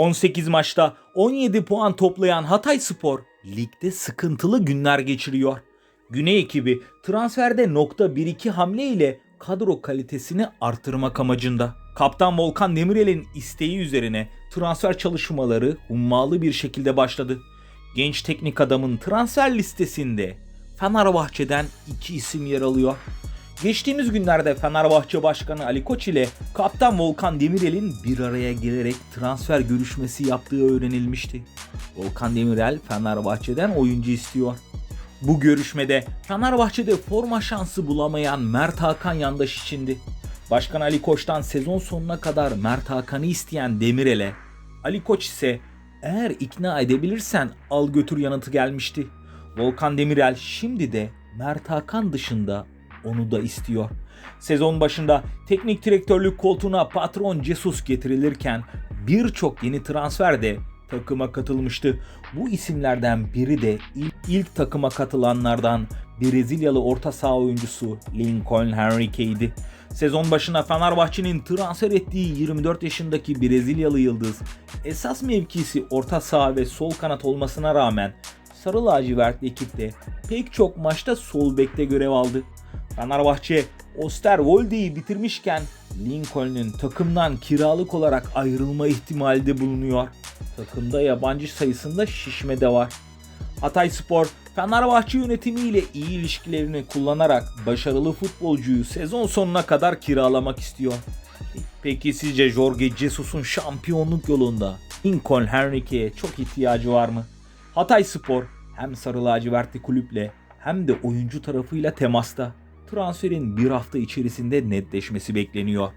18 maçta 17 puan toplayan Hatay Spor ligde sıkıntılı günler geçiriyor. Güney ekibi transferde nokta 1-2 hamle ile kadro kalitesini artırmak amacında. Kaptan Volkan Demirel'in isteği üzerine transfer çalışmaları hummalı bir şekilde başladı. Genç teknik adamın transfer listesinde Fenerbahçe'den iki isim yer alıyor. Geçtiğimiz günlerde Fenerbahçe Başkanı Ali Koç ile Kaptan Volkan Demirel'in bir araya gelerek transfer görüşmesi yaptığı öğrenilmişti. Volkan Demirel Fenerbahçe'den oyuncu istiyor. Bu görüşmede Fenerbahçe'de forma şansı bulamayan Mert Hakan yandaş içindi. Başkan Ali Koç'tan sezon sonuna kadar Mert Hakan'ı isteyen Demirel'e, Ali Koç ise eğer ikna edebilirsen al götür yanıtı gelmişti. Volkan Demirel şimdi de Mert Hakan dışında onu da istiyor. Sezon başında teknik direktörlük koltuğuna patron Jesus getirilirken birçok yeni transfer de takıma katılmıştı. Bu isimlerden biri de ilk, ilk takıma katılanlardan Brezilyalı orta saha oyuncusu Lincoln Henrique'ydi. Sezon başına Fenerbahçe'nin transfer ettiği 24 yaşındaki Brezilyalı yıldız esas mevkisi orta saha ve sol kanat olmasına rağmen Sarı lacivertli ekipte pek çok maçta sol bekte görev aldı. Fenerbahçe Osterwolde'yi bitirmişken Lincoln'un takımdan kiralık olarak ayrılma ihtimali de bulunuyor. Takımda yabancı sayısında şişme de var. Hatay Spor, Fenerbahçe yönetimiyle iyi ilişkilerini kullanarak başarılı futbolcuyu sezon sonuna kadar kiralamak istiyor. Peki sizce Jorge Jesus'un şampiyonluk yolunda Lincoln Henrique'ye çok ihtiyacı var mı? Hatay Spor hem sarı lacivertli kulüple hem de oyuncu tarafıyla temasta. Transferin bir hafta içerisinde netleşmesi bekleniyor.